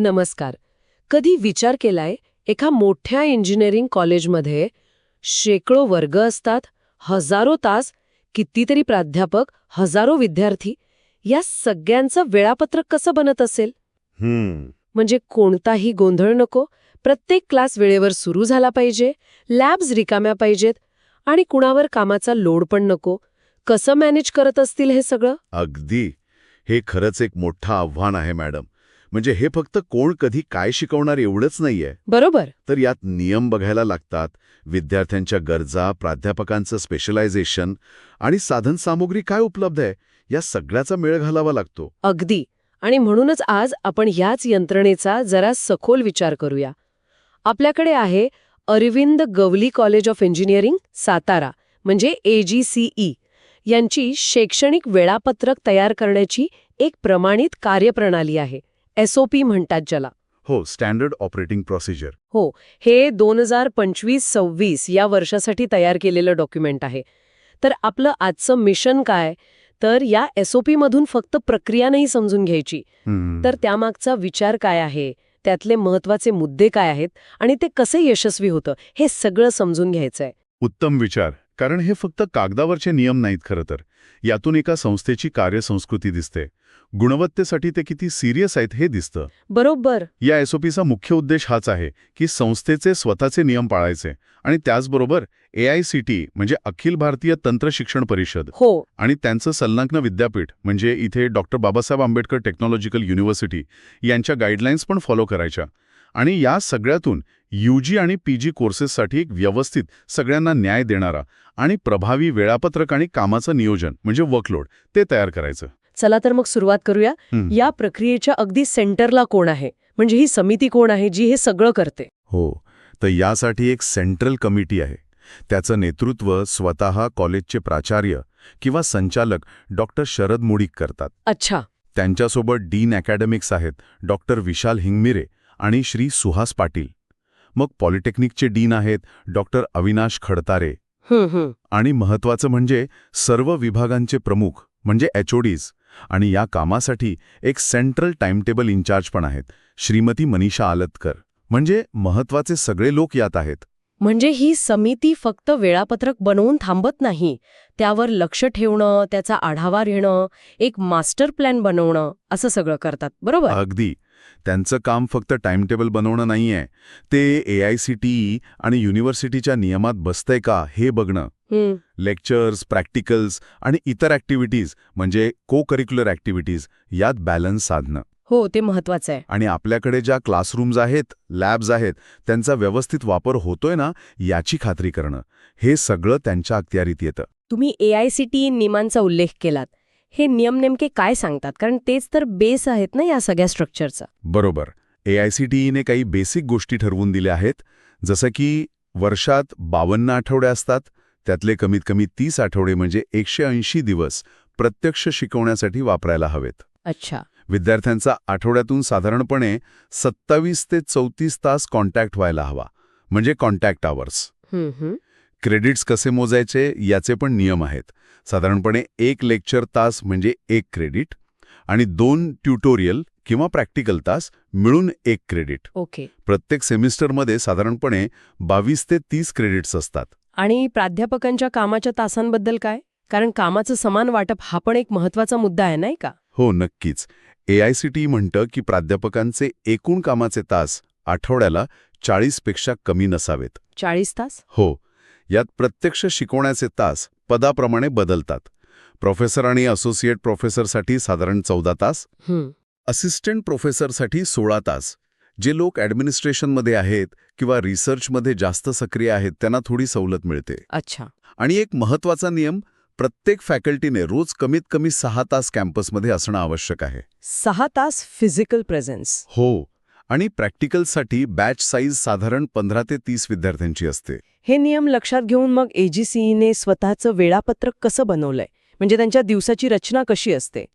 नमस्कार. कधी विचार केलाय एका मोठ्या इंजिनिअरिंग कॉलेजमध्ये शेकडो वर्ग असतात हजारो तास कितीतरी प्राध्यापक हजारो विद्यार्थी या सगळ्यांचं वेळापत्रक कसं बनत असेल? हम्म. म्हणजे कोणताही गोंधळ नको प्रत्येक क्लास वेळेवर सुरू झाला पाहिजे लॅब्स रिकाम्या पाहिजेत आणि कुणावर कामाचा लोड पण नको. कसं मॅनेज करत असतील हे सगळं? अगदी. हे खरंच एक मोठं आव्हान आहे मॅडम म्हणजे हे फक्त कोण कधी काय शिकवणार एवढंच नाहीये. बरोबर. तर यात नियम बघायला लागतात विद्यार्थ्यांच्या गरजा प्राध्यापकांचं स्पेशलायझेशन आणि साधनसामुग्री काय उपलब्ध आहे या सगळ्याचा मेळ घालावा लागतो. अगदी. आणि म्हणूनच आज आपण ह्याच यंत्रणेचा जरा सखोल विचार करूया. आपल्याकडे आहे Arvind Gawali college of engineering Satara म्हणजे एजीसीई यांची शैक्षणिक वेळापत्रक तयार करण्याची एक प्रमाणित कार्यप्रणाली आहे. एसओपी म्हणतात ज्याला. हो स्टँडर्ड ऑपरेटिंग प्रोसिजर हो हे दोन हजार पंचवीस सव्वीस या वर्षासाठी तयार केलेलं डॉक्युमेंट आहे. तर आपलं आजचं मिशन काय? तर या एसओपी मधून फक्त प्रक्रिया नाही समजून घ्यायची. तर त्यामागचा विचार काय आहे? त्यातले महत्त्वाचे मुद्दे काय आहेत? आणि ते कसे यशस्वी होतं? हे सगळं समजून घ्यायचंय. उत्तम विचार. कारण हे फक्त कागदावरचे नियम नाहीत खरं तर. यातून एका संस्थेची कार्यसंस्कृती दिसते. गुणवत्तेसाठी ते किती सिरियस आहेत हे दिसतं. बरोबर. या एसओपीचा मुख्य उद्देश हाच आहे की संस्थेचे स्वतःचे नियम पाळायचे आणि त्याचबरोबर ए आय सी टी म्हणजे अखिल भारतीय तंत्र शिक्षण परिषद हो. आणि त्यांचं संलग्न विद्यापीठ म्हणजे इथे doctor Babasaheb Ambedkar technological university यांच्या गाईडलाईन्स पण फॉलो करायच्या. आणि या सगळ्यातून यूजी आणि पीजी कोर्सेससाठी एक व्यवस्थित सगळ्यांना न्याय देणारा आणि प्रभावी वेळापत्रक आणि कामाचं नियोजन म्हणजे वर्कलोड ते तयार करायचं. चला तर मग सुरुवात करूया. या प्रक्रियेच्या अगदी सेंटरला कोण आहे? म्हणजे ही समिती कोण आहे जी हे सगळं करते? हो तर यासाठी एक सेंट्रल कमिटी आहे. त्याचं नेतृत्व स्वतः कॉलेजचे प्राचार्य किंवा संचालक डॉक्टर शरद मुडीक करतात. अच्छा. त्यांच्यासोबत डीन अकॅडमिक्स आहेत डॉक्टर विशाल हिंगमिरे आणि श्री सुहास पाटील. मग पॉलिटेक्निकचे डीन आहेत डॉक्टर अविनाश खडतारे. आणि महत्वाचं म्हणजे सर्व विभागांचे प्रमुख म्हणजे एचओडीज आणि या कामासाठी एक सेंट्रल टाइमटेबल इन्चार्ज पण आहेत श्रीमती मनीषा आलतकर. म्हणजे महत्त्वाचे सगळे लोक यात आहेत. म्हणजे ही समिती फक्त वेळापत्रक बनवून थांबत नाही. त्यावर लक्ष ठेवणं त्याचा आढावा घेणं एक मास्टर प्लॅन बनवणं असं सगळं करतात. बरोबर? अगदी. त्यांचं काम फक्त टाइमटेबल बनवणं नाहीये. ते ए आय सी टी आणि युनिव्हर्सिटीच्या नियमात बसतंय का हे बघणं. लेक्चर्स प्रॅक्टिकल्स आणि इतर ॲक्टिव्हिटीज म्हणजे को करिक्युलर ॲक्टिव्हिटीज यात बॅलन्स साधणं. हो ते महत्वाचं आहे. आणि आपल्याकडे ज्या क्लासरूम्स आहेत लॅब्स आहेत त्यांचा व्यवस्थित वापर होतोय ना याची खात्री करणं. हे सगळं त्यांच्या अखत्यारीत येतं. तुम्ही ए आय सी टी नियमांचा उल्लेख केलात. हे नियम नेमके काय सांगतात? कारण तेच तर बेस आहेत ना या सगळ्या स्ट्रक्चरचा बरोबर. ए आय सी टीईने काही बेसिक गोष्टी ठरवून दिल्या आहेत. जसं की वर्षात बावन्न आठवडे असतात. त्यातले कमीत कमी तीस आठवडे म्हणजे एकशे ऐंशी दिवस प्रत्यक्ष शिकवण्यासाठी वापरायला हवेत. अच्छा. विद्यार्थ्यांचा आठवड्यातून साधारणपणे सत्तावीस ते चौतीस तास कॉन्टॅक्ट व्हायला हवा. म्हणजे कॉन्टॅक्ट आवर्स क्रेडिट्स कसे मोजायचे याचे पण नियम आहेत. साधारणपणे एक लेक्चर तास म्हणजे एक क्रेडिट आणि दोन ट्युटोरियल किंवा प्रॅक्टिकल तास मिळून एक क्रेडिट ओके. प्रत्येक सेमिस्टरमध्ये साधारणपणे बावीस ते तीस क्रेडिट्स असतात. आणि प्राध्यापकांच्या कामाच्या तासांबद्दल काय? कारण कामाचं समान वाटप हा पण एक महत्त्वाचा मुद्दा आहे नाही का? हो नक्कीच. ए आय सी टी म्हणतं की प्राध्यापकांचे एकूण कामाचे तास आठवड्याला चाळीसपेक्षा कमी नसावेत. चाळीस तास? हो. यात प्रत्यक्ष शिकवण्याचे तास पदाप्रमाणे बदलतात. प्रोफेसर आणि असोसिएट प्रोफेसरसाठी साधारण चौदा तास. असिस्टंट प्रोफेसरसाठी सोळा तास. जे लोक ॲडमिनिस्ट्रेशनमध्ये आहेत किंवा रिसर्चमध्ये जास्त सक्रिय आहेत त्यांना थोडी सवलत मिळते. अच्छा. आणि एक महत्त्वाचा नियम प्रत्येक फॅकल्टीने रोज कमीत कमी सहा तास कॅम्पसमध्ये असणं आवश्यक आहे. सहा तास फिजिकल प्रेझेन्स. हो आणि प्रॅक्टिकलसाठी बॅच साईज साधारण पंधरा ते तीस विद्यार्थ्यांची असते. हे नियम लक्षात घेऊन मग एजीसीईने स्वतःचं वेळापत्रक कसं बनवलंय? म्हणजे त्यांच्या दिवसाची रचना कशी असते?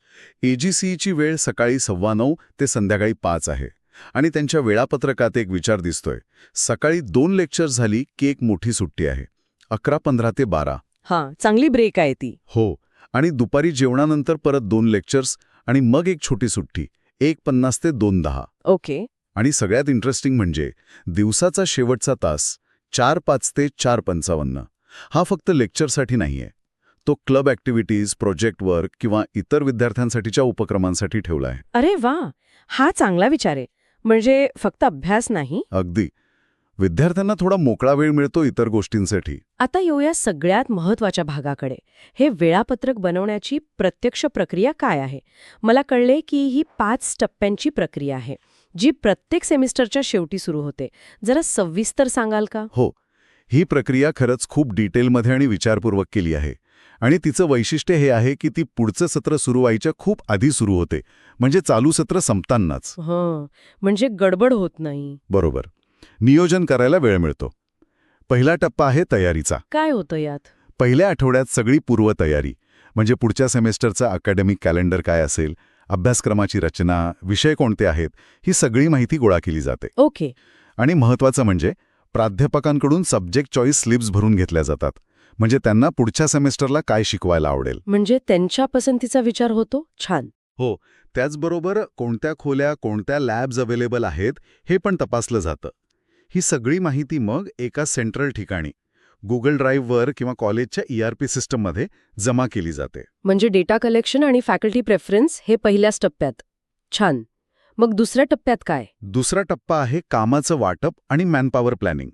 एजीसीची वेळ सकाळी सव्वा नऊ ते संध्याकाळी पाच आहे. आणि त्यांच्या वेळापत्रकात एक विचार दिसतोय. सकाळी दोन लेक्चर झाली की एक मोठी सुट्टी आहे. अकरा पंधरा ते बारा. हां चांगली ब्रेक आहे ती. हो आणि दुपारी जेवणानंतर परत दोन लेक्चर्स आणि मग एक छोटी सुट्टी एक पन्नास ते दोन दहा. ओके आणि सगळ्यात इंटरेस्टिंग म्हणजे दिवसाचा शेवटचा तास चार पाच ते चार पंचावन्न. हा फक्त लेक्चरसाठी नाहीये. तो क्लब ॲक्टिव्हिटीज प्रोजेक्ट वर्क किंवा इतर विद्यार्थ्यांसाठीच्या उपक्रमांसाठी ठेवला आहे. अरे वा! हा चांगला विचार आहे. म्हणजे फक्त अभ्यास नाही? अगदी. विद्यार्थ्यांना थोडा मोकळा वेळ मिळतो इतर गोष्टींसाठी. आता येऊया सगळ्यात महत्त्वाच्या भागाकडे. हे वेळापत्रक बनवण्याची प्रत्यक्ष प्रक्रिया काय आहे? मला कळले की ही पाच टप्प्यांची प्रक्रिया आहे जी प्रत्येक सेमिस्टरच्या शेवटी सुरू होते. जरा सविस्तर सांगाल का? हो. ही प्रक्रिया खरंच खूप डिटेलमध्ये आणि विचारपूर्वक केली आहे आणि तिचं वैशिष्ट्य हे आहे की ती पुढचं सत्र सुरू व्हायच्या खूप आधी सुरू होते म्हणजे चालू सत्र संपतानाच. हं म्हणजे गडबड होत नाही. बरोबर. नियोजन करायला वेळ मिळतो. पहिला टप्पा आहे तयारीचा. काय होतं यात? पहिल्या आठवड्यात सगळी पूर्वतयारी म्हणजे पुढच्या सेमेस्टरचं अकॅडमिक कॅलेंडर काय असेल अभ्यासक्रमाची रचना विषय कोणते आहेत ही सगळी माहिती गोळा केली जाते. ओके. आणि महत्त्वाचं म्हणजे प्राध्यापकांकडून सब्जेक्ट चॉईस स्लिप्स भरून घेतल्या जातात म्हणजे त्यांना पुढच्या सेमेस्टरला काय शिकवायला आवडेल. म्हणजे त्यांच्या पसंतीचा विचार होतो? छान. हो त्याचबरोबर कोणत्या खोल्या कोणत्या लॅब्स अवेलेबल आहेत हे पण तपासलं जातं. ही सगळी माहिती मग एका सेंट्रल ठिकाणी गुगल ड्राईव्हवर किंवा कॉलेजच्या ई आर पी सिस्टममध्ये जमा केली जाते. म्हणजे डेटा कलेक्शन आणि फॅकल्टी प्रेफरन्स हे पहिल्याच टप्प्यात. छान. मग दुसऱ्या टप्प्यात काय? दुसरा टप्पा आहे कामाचं वाटप आणि मॅनपॉवर प्लॅनिंग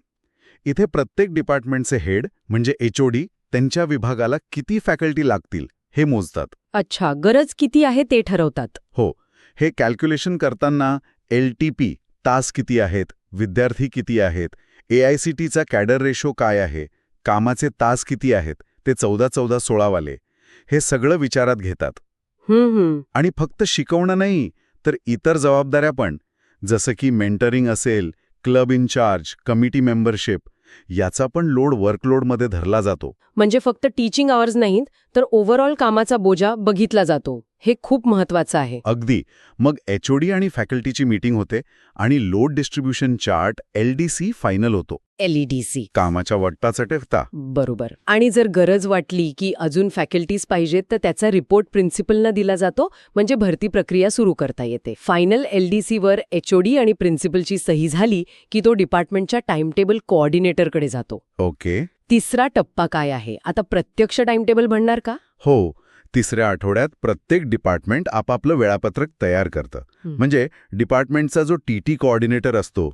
इथे प्रत्येक डिपार्टमेंटचे हेड म्हणजे एचओडी त्यांच्या विभागाला किती फॅकल्टी लागतील हे मोजतात. अच्छा गरज किती आहे ते ठरवतात. हो हे कॅल्क्युलेशन करताना एल टी पी तास किती आहेत? विद्यार्थी किती आहेत? ए आय सी टीचा कॅडर रेशो काय आहे? कामाचे तास किती आहेत? ते चौदा चौदा सोळावाले. हे सगळं विचारात घेतात. आणि फक्त शिकवणं नाही तर इतर जबाबदाऱ्या पण. जसं की मेंटरिंग असेल क्लब इन्चार्ज कमिटी मेंबरशिप याचा पण लोड वर्कलोडमध्ये धरला जातो. म्हणजे फक्त टीचिंग आवर्स नाहीत तर ओव्हरऑल कामाचा बोजा बघितला जातो. हे खूप महत्वाचं आहे. अगदी. मग एचओडी आणि फॅकल्टीची मीटिंग होते आणि load distribution chart LDC final होतो. एलईडीसी. कामाच्या वाटपाचा टेकता बरोबर. आणि जर गरज वाटली की अजून फॅकल्टीज पाहिजेत तर त्याचा रिपोर्ट प्रिन्सिपलना दिला जातो म्हणजे भरती प्रक्रिया सुरू करता येते. फायनल एलडीसीवर एचओडी आणि प्रिन्सिपलची सही झाली की तो डिपार्टमेंटच्या टाइमटेबल कोऑर्डिनेटरकडे जातो. ओके. तिसरा टप्पा काय आहे? आता प्रत्यक्ष टाइमटेबल बनणार का? हो. तिसऱ्या आठवड्यात प्रत्येक डिपार्टमेंट आपापलं वेळापत्रक तयार करतं. म्हणजे डिपार्टमेंटचा जो टीटी कोऑर्डिनेटर असतो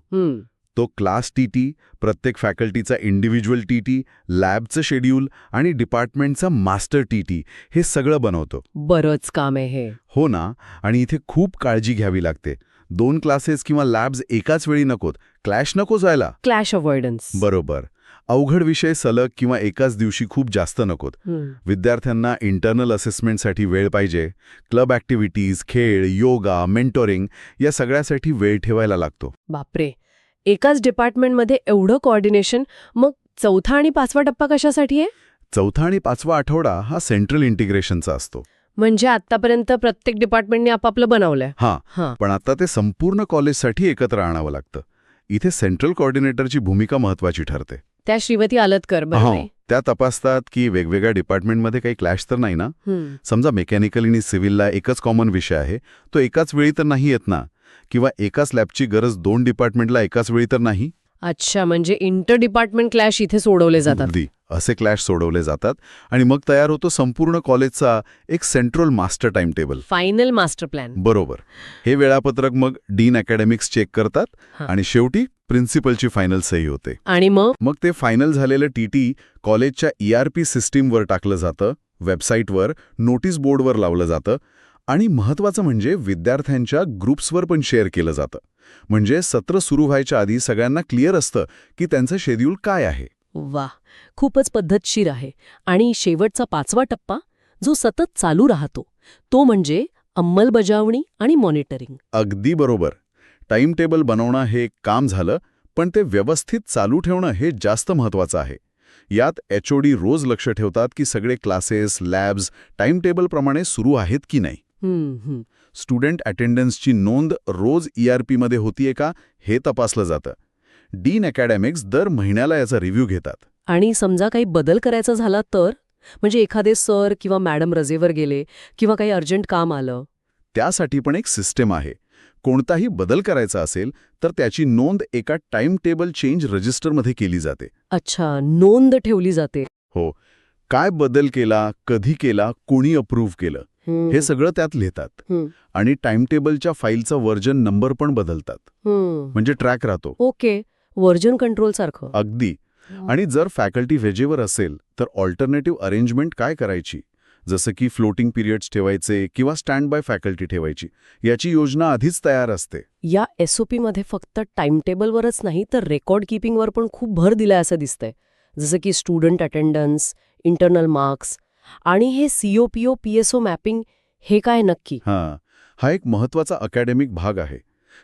तो क्लास टीटी प्रत्येक फॅकल्टीचा इंडिव्हिज्युअल टीटी लॅबचं शेड्यूल आणि डिपार्टमेंटचा मास्टर टीटी हे सगळं बनवतो. बरंच काम आहे हे. हो ना? आणि इथे खूप काळजी घ्यावी लागते. दोन क्लासेस किंवा लॅब्स एकाच वेळी नकोत. क्लॅश नको जायला क्लॅश अवॉइडन्स बरोबर. अवघड विषय सलग किंवा एकाच दिवशी खूप जास्त नकोत. विद्यार्थ्यांना इंटरनल असेसमेंटसाठी वेळ पाहिजे. क्लब ॲक्टिव्हिटीज खेळ योगा मेंटोरिंग या सगळ्यासाठी वेळ ठेवायला लागतो. बापरे. एकाच डिपार्टमेंटमध्ये एवढं कोऑर्डिनेशन मग चौथा आणि पाचवा टप्पा कशासाठी आहे? चौथा आणि पाचवा आठवडा हा सेंट्रल इंटिग्रेशनचा असतो. म्हणजे आतापर्यंत प्रत्येक डिपार्टमेंटने आपापलं बनवलंय. हां. हां. पण आता ते संपूर्ण कॉलेजसाठी एकत्र आणावं लागतं. इथे सेंट्रल कोऑर्डिनेटरची भूमिका महत्वाची ठरते. त्या श्रीमती आलतकर हो. बरोबर त्या तपासतात की वेगवेगळ्या डिपार्टमेंटमध्ये काही क्लॅश तर नाही ना. समजा मेकॅनिकल आणि सिव्हिलला एकच कॉमन विषय आहे तो एकाच वेळी तर नाही येत ना? किंवा एकाच लॅबची गरज दोन डिपार्टमेंटला एकाच वेळी तर नाही? अच्छा म्हणजे इंटर डिपार्टमेंट क्लॅश इथे सोडवले जातात. असे क्लॅश सोडवले जातात आणि मग तयार होतो संपूर्ण कॉलेजचा एक central master time table final master plan. बरोबर. हे वेळापत्रक मग डीन अकॅडमिक्स चेक करतात. आणि शेवटी प्रिन्सिपलची फायनल सही होते. आणि मग? मग ते फायनल झालेलं टीटी कॉलेजच्या ई आर पी सिस्टीमवर टाकलं जातं वेबसाईटवर नोटीस बोर्डवर लावलं जातं आणि महत्त्वाचं म्हणजे विद्यार्थ्यांच्या ग्रुप्सवर पण शेअर केलं जातं. म्हणजे सत्र सुरू व्हायच्या आधी सगळ्यांना क्लिअर असतं की त्यांचं शेड्यूल काय आहे. वा खूपच पद्धतशीर आहे. आणि शेवटचा पाचवा टप्पा जो सतत चालू राहतो तो म्हणजे अंमलबजावणी आणि मॉनिटरिंग. अगदी बरोबर. टाइम टेबल बनवणं हे काम झालं पण ते व्यवस्थित चालू ठेवणं हे जास्त महत्त्वाचं आहे. यात एचओडी रोज लक्ष ठेवतात की सगळे क्लासेस लॅब्स टाइम टेबलप्रमाणे सुरू आहेत की नाही. स्टुडंट अटेंडन्सची नोंद रोज ई आर पीमध्ये होतीये का हे तपासलं जातं. डीन अकॅडमिक्स दर महिन्याला याचा रिव्ह्यू घेतात. आणि समजा काही बदल करायचा झाला तर? म्हणजे एखादे सर किंवा मॅडम रजेवर गेले किंवा काही अर्जंट काम आलं? त्यासाठी पण एक सिस्टम आहे. कोणताही बदल करायचा असेल तर त्याची नोंद एका टाइम टेबल चेंज रजिस्टरमध्ये केली जाते. अच्छा नोंद ठेवली जाते. हो. काय बदल केला कधी केला कोणी अप्रूव्ह केलं हे सगळं त्यात लिहितात. आणि टाइम टेबलच्या फाईलचा व्हर्जन नंबर पण बदलतात. म्हणजे ट्रॅक राहतो. ओके. व्हर्जन कंट्रोल सारखं. अगदी. आणि जर फॅकल्टी व्हेजेवर असेल तर ऑल्टरनेटिव्ह अरेंजमेंट काय करायची? जसं की फ्लोटिंग पिरियड्स ठेवायचे किंवा स्टँड बाय फॅकल्टी ठेवायची याची योजना आधीच तयार असते. या एसओपी मध्ये फक्त टाइम टेबलवरच नाही तर रेकॉर्ड किपिंगवर पण खूप भर दिलाय असं दिसतंय. जसं की स्टुडंट अटेंडन्स इंटरनल मार्क्स आणि हे सीओ पीओ पीएसओ मॅपिंग हे काय नक्की? हां. हा एक महत्त्वाचा अकॅडमिक भाग आहे.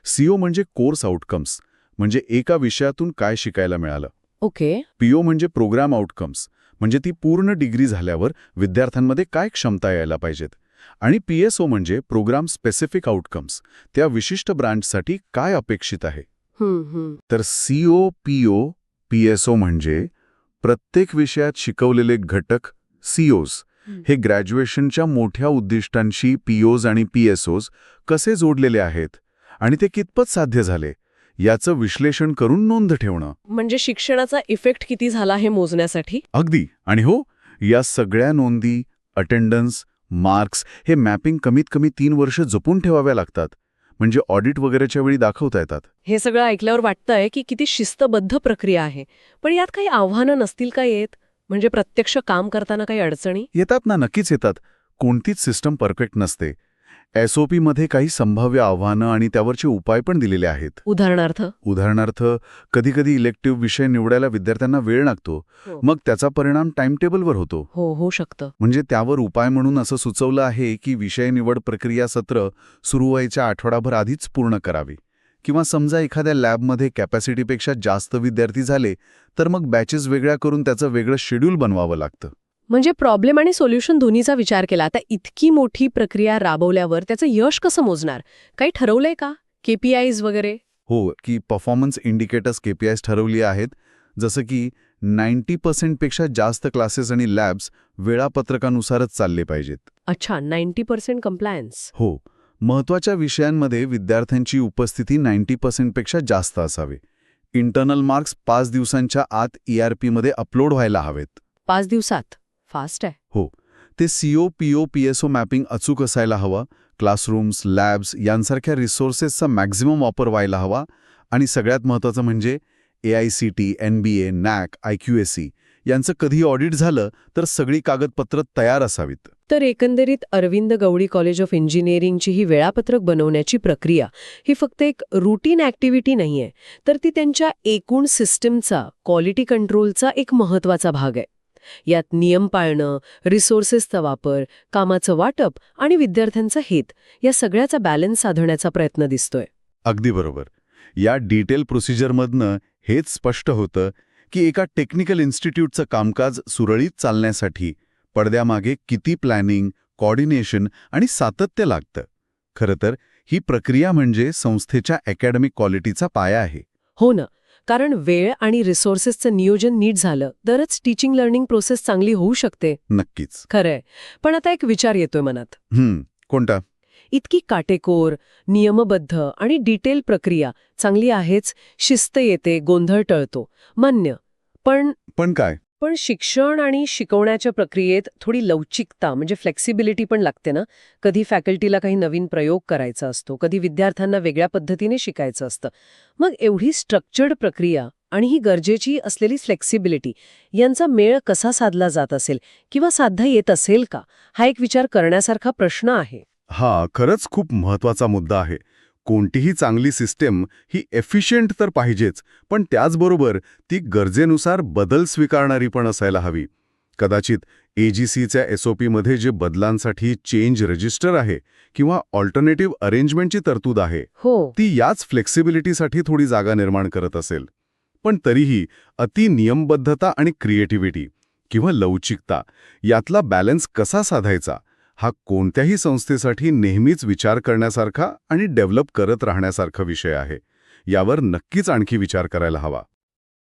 सीओ म्हणजे कोर्स आउटकम्स. म्हणजे एका विषयातून काय शिकायला मिळालं? ओके. पीओ म्हणजे प्रोग्राम आउटकम्स. म्हणजे ती पूर्ण डिग्री झाल्यावर विद्यार्थ्यांमध्ये काय क्षमता यायला पाहिजेत? आणि पीएसओ म्हणजे प्रोग्राम स्पेसिफिक आउटकम्स. त्या विशिष्ट ब्रांचसाठी काय अपेक्षित आहे? तर सीओ पीओ पीएसओ म्हणजे प्रत्येक विषयात शिकवलेले घटक सीओज. हं. हे ग्रॅज्युएशनच्या मोठ्या उद्दिष्टांशी पीओज आणि पीएसओज कसे जोडलेले आहेत? आणि ते कितपत साध्य झाले? याचं विश्लेषण करून नोंद ठेवणं. म्हणजे शिक्षणाचा इफेक्ट किती झाला हे मोजण्यासाठी? अगदी. आणि हो या सगळ्या नोंदी अटेंडन्स मार्क्स हे मॅपिंग कमीत कमी तीन वर्ष जपून ठेवाव्या लागतात. म्हणजे ऑडिट वगैरेच्या वेळी दाखवता येतात. हे सगळं ऐकल्यावर वाटतंय की किती शिस्तबद्ध प्रक्रिया आहे. पण यात काही आव्हानं नसतील का येत? म्हणजे प्रत्यक्ष काम करताना काही अडचणी? येतात ना नक्कीच येतात. कोणतीच सिस्टम परफेक्ट नसते. एसओपी मध्ये काही संभाव्य आव्हानं आणि त्यावरचे उपाय पण दिलेले आहेत. उदाहरणार्थ? उदाहरणार्थ कधीकधी इलेक्टिव्ह विषय निवडायला विद्यार्थ्यांना वेळ लागतो. हो. मग त्याचा परिणाम टाइम टेबलवर होतो. हो होऊ शकतं. म्हणजे त्यावर उपाय म्हणून असं सुचवलं आहे की विषय निवड प्रक्रिया सत्र सुरू व्हायच्या आठवडाभर आधीच पूर्ण करावी. किंवा समजा एखाद्या लॅबमध्ये कॅपॅसिटीपेक्षा जास्त विद्यार्थी झाले तर मग बॅचेस वेगळ्या करून त्याचं वेगळं शेड्यूल बनवावं लागतं. म्हणजे प्रॉब्लेम आणि सोल्युशन दोन्हीचा विचार केला. आता इतकी मोठी प्रक्रिया राबवल्यावर त्याचं यश कसं मोजणार? काही ठरवलंय का? केपीआयज वगैरे? हो की परफॉर्मन्स इंडिकेटर्स केपीआयस ठरवली आहेत. जसं की नाईन्टी पर्सेंटपेक्षा जास्त क्लासेस आणि लॅब्स वेळापत्रकानुसारच चालले पाहिजेत. अच्छा नाईन्टी पर्सेंट कम्प्लायन्स हो महत्त्वाच्या विषयांमध्ये विद्यार्थ्यांची उपस्थिती नाईन्टी पर्सेंटपेक्षा जास्त असावी. इंटरनल मार्क्स पाच दिवसांच्या आत E ईआरपीमध्ये अपलोड व्हायला हवेत. पाच दिवसात? फास्ट आहे. हो. ते सीओ पीओ पीएसओ मॅपिंग अचूक असायला हवं. क्लासरूम्स लॅब्स यांसारख्या रिसोर्सेसचा मॅक्झिमम वापर व्हायला हवा. आणि सगळ्यात महत्त्वाचं म्हणजे A I C T N B A NAAC I Q S C यांचं कधी ऑडिट झालं तर सगळी कागदपत्र तयार असावीत. तर एकंदरीत अरविंद गवळी कॉलेज ऑफ इंजिनिअरिंगची ही वेळापत्रक बनवण्याची प्रक्रिया ही फक्त एक रुटीन ॲक्टिव्हिटी नाहीये तर ती त्यांच्या एकूण सिस्टीमचा क्वालिटी कंट्रोलचा एक महत्त्वाचा भाग आहे. यात नियम पाळणं रिसोर्सेसचा वापर कामाचं वाटप आणि विद्यार्थ्यांचं हित या सगळ्याचा बॅलन्स साधण्याचा प्रयत्न दिसतोय. अगदी बरोबर. या डिटेल प्रोसिजरमधनं हेच स्पष्ट होतं की एका टेक्निकल इन्स्टिट्यूटचं कामकाज सुरळीत चालण्यासाठी पडद्यामागे किती प्लॅनिंग कॉर्डिनेशन आणि सातत्य लागतं. खरं तर ही प्रक्रिया म्हणजे संस्थेच्या अकॅडमिक क्वालिटीचा पाया आहे. हो ना. कारण वेळ आणि रिसोर्सेसचं नियोजन नीट झालं तरच टीचिंग लर्निंग प्रोसेस चांगली होऊ शकते. नक्कीच. खरंय. पण आता एक विचार येतोय मनात. कोणता? इतकी काटेकोर नियमबद्ध आणि डिटेल प्रक्रिया चांगली आहेच शिस्त येते गोंधळ टळतो. मान्य. पण पण काय? पण शिक्षण आणि शिकवण्याच्या प्रक्रियेत थोडी लवचिकता म्हणजे फ्लेक्सिबिलिटी पण लागते ना. कधी फॅकल्टीला काही नवीन प्रयोग करायचा असतो कधी विद्यार्थ्यांना वेगळ्या पद्धतीने शिकायचं असतं. मग एवढी स्ट्रक्चर्ड प्रक्रिया आणि ही गरजेची असलेली फ्लेक्सिबिलिटी यांचा मेळ कसा साधला जात असेल किंवा साधता येत असेल का हा एक विचार करण्यासारखा प्रश्न आहे. हा खरंच खूप महत्त्वाचा मुद्दा आहे. कोणतीही चांगली सिस्टीम ही एफिशियंट तर पाहिजेच पण त्याचबरोबर ती गरजेनुसार बदल स्वीकारणारी पण असायला हवी. कदाचित एजीसीच्या एसओपीमध्ये जे बदलांसाठी चेंज रजिस्टर आहे किंवा ऑल्टरनेटिव्ह अरेंजमेंटची तरतूद आहे हो. ती याच फ्लेक्सिबिलिटीसाठी थोडी जागा निर्माण करत असेल. पण तरीही अति नियमबद्धता आणि क्रिएटिव्हिटी किंवा लवचिकता यातला बॅलन्स कसा साधायचा? हा कोणत्याही संस्थेसाठी नेहमीच विचार करण्यासारखा आणि डेव्हलप करत राहण्यासारखा विषय आहे. यावर नक्कीच आणखी विचार करायला हवा.